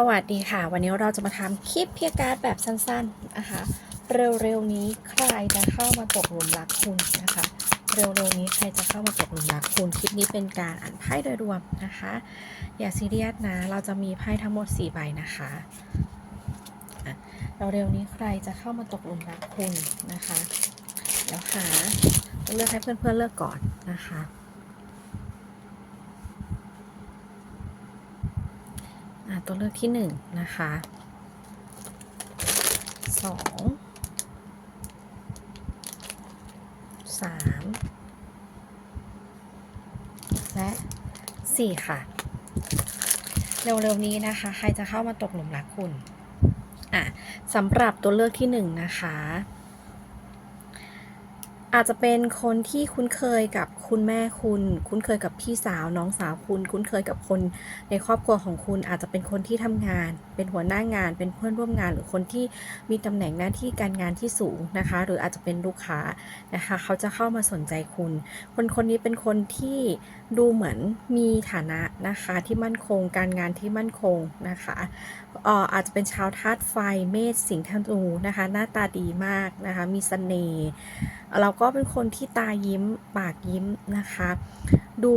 สวัสดีค่ะ วันนี้เราจะมาทำคลิปเพียการ์ดแบบสั้นๆนะคะ เร็วๆนี้ใครจะเข้ามาตกหลุมรักคุณนะคะ เร็วๆนี้ใครจะเข้ามาตกหลุมรักคุณคลิปนี้เป็นการอ่านไพ่โดยรวมนะคะ อย่าซีเรียสนะ เราจะมีไพ่ทั้งหมด 4 ใบนะคะอะเร็วๆนี้ใครจะเข้ามาตกหลุมรักคุณนะคะเดี๋ยวหาเลือกให้เพื่อนๆเลือกก่อนนะคะ อะ ตัวเลือกที่หนึ่งนะคะสองสามและสี่ค่ะ เร็วๆนี้นะคะ ใครจะเข้ามาตกหลุมรักคุณ อะสำหรับตัวเลือกที่หนึ่งนะคะ อาจจะเป็นคนที่คุ้นเคยกับคุณแม่คุณ คุ้นเคยกับพี่สาวน้องสาวคุณ คุ้นเคยกับคนในครอบครัวของคุณ อาจจะเป็นคนที่ทำงาน เป็นหัวหน้างาน เป็นเพื่อนร่วมงาน หรือคนที่มีตำแหน่งหน้าที่การงานที่สูงนะคะ หรืออาจจะเป็นลูกค้านะคะ เขาจะเข้ามาสนใจคุณ คนคนนี้เป็นคนที่ดูเหมือนมีฐานะนะคะที่มั่นคง การงานที่มั่นคงนะคะอ่ออาจจะเป็นชาวธาตุไฟเมษสิงห์ธนูนะคะ หน้าตาดีมากนะคะ มีเสน่ห์เราก็เป็นคนที่ตายิ้มปากยิ้มนะคะ ดู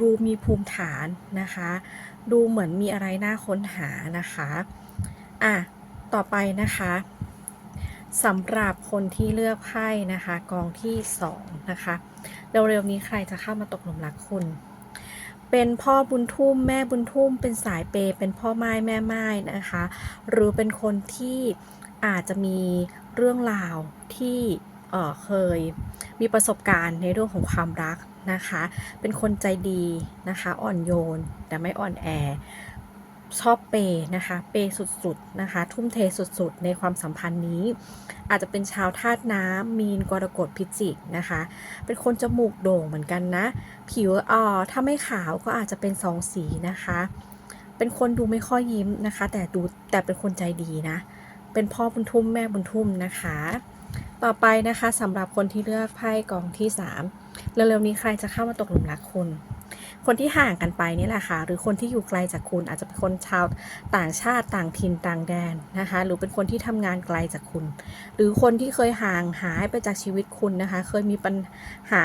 ดูมีภูมิฐานนะคะ ดูเหมือนมีอะไรน่าค้นหานะคะอะต่อไปนะคะสำหรับคนที่เลือกไพ่นะคะกองที่สองนะคะเร็วๆนี้ใครจะเข้ามาตกหลุมรักคุณ เป็นพ่อบุญทุ่มแม่บุญทุ่ม เป็นสายเปย์เป็นพ่อไม้แม่ไม้นะคะ หรือเป็นคนที่อาจจะมีเรื่องราวที่ เอ่อเคยมีประสบการณ์ในเรื่องของความรักนะคะ เป็นคนใจดีนะคะ อ่อนโยน แต่ไม่อ่อนแอ ชอบเปย์นะคะ เปย์สุดๆนะคะ ทุ่มเทสุดๆ ในความสัมพันธ์นี้ อาจจะเป็นชาวธาตุน้ำมีนกรกฎพิจิกนะคะ เป็นคนจมูกโด่งเหมือนกันนะ ผิวอ่อถ้าไม่ขาวก็อาจจะเป็นสองสีนะคะ เป็นคนดูไม่ค่อยยิ้มนะคะ แต่ดูแต่เป็นคนใจดีนะ เป็นพ่อบุญทุ่มแม่บุญทุ่มนะคะ ต่อไปนะคะสำหรับคนที่เลือกไพ่กองที่ 3 เร็วๆนี้ใครจะเข้ามาตกหลุมรักคุณ คนที่ห่างกันไปนี่แหละค่ะ หรือคนที่อยู่ไกลจากคุณอาจจะเป็นคนชาวต่างชาติต่างถิ่นต่างแดนนะคะ หรือเป็นคนที่ทำงานไกลจากคุณ หรือคนที่เคยห่างหายไปจากชีวิตคุณนะคะ เคยมีปัญหา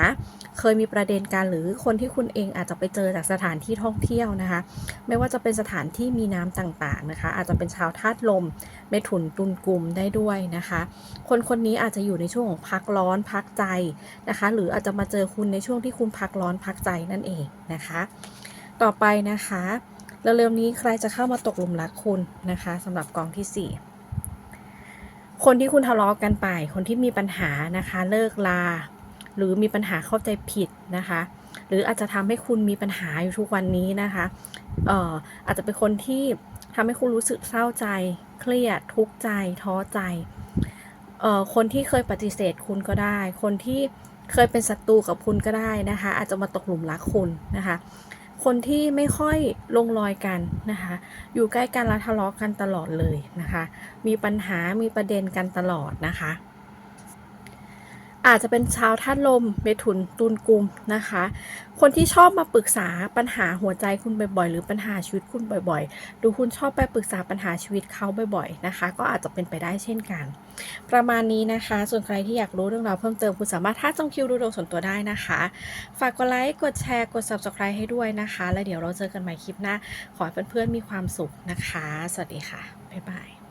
เคยมีประเด็นการหรือคนที่คุณเองอาจจะไปเจอจากสถานที่ท่องเที่ยวนะคะ ไม่ว่าจะเป็นสถานที่มีน้ำต่างๆนะคะ อาจจะเป็นชาวธาตุลมเมถุนตุลกลุ่มได้ด้วยนะคะ คนคนนี้อาจจะอยู่ในช่วงของพักร้อนพักใจนะคะ หรืออาจจะมาเจอคุณในช่วงที่คุณพักร้อนพักใจนั่นเองนะคะ ต่อไปนะคะเร็วๆนี้ใครจะเข้ามาตกหลุมรักคุณนะคะสำหรับกองที่ 4 คนที่คุณทะเลาะกันไป คนที่มีปัญหานะคะเลิกลา หรือมีปัญหาเข้าใจผิดนะคะ หรืออาจจะทำให้คุณมีปัญหาอยู่ทุกวันนี้นะคะเอ่ออาจจะเป็นคนที่ทำให้คุณรู้สึกเศร้าใจ เครียดทุกข์ใจ ท้อใจ คนที่เคยปฏิเสธคุณก็ได้ คนที่เคยเป็นศัตรูกับคุณก็ได้นะคะ อาจจะมาตกหลุมรักคุณนะคะ คนที่ไม่ค่อยลงรอยกันนะคะ อยู่ใกล้กันแล้วทะเลาะกันตลอดเลยนะคะ มีปัญหามีประเด็นกันตลอดนะคะ อาจจะเป็นชาวธาตุลมเมถุนตุลกุมนะคะ คนที่ชอบมาปรึกษาปัญหาหัวใจคุณบ่อยๆ หรือปัญหาชีวิตคุณบ่อยๆดูคุณชอบไปปรึกษาปัญหาชีวิตเขาบ่อยๆนะคะ ก็อาจจะเป็นไปได้เช่นกัน ประมาณนี้นะคะ ส่วนใครที่อยากรู้เรื่องราวเพิ่มเติมคุณสามารถทักจองคิวดูดวงส่วนตัวได้นะคะ ฝากกดไลค์กดแชร์กด subscribe ให้ด้วยนะคะ แล้วเดี๋ยวเราเจอกันใหม่คลิปหน้า ขอให้เพื่อนๆมีความสุขนะคะ สวัสดีค่ะบ๊ายบาย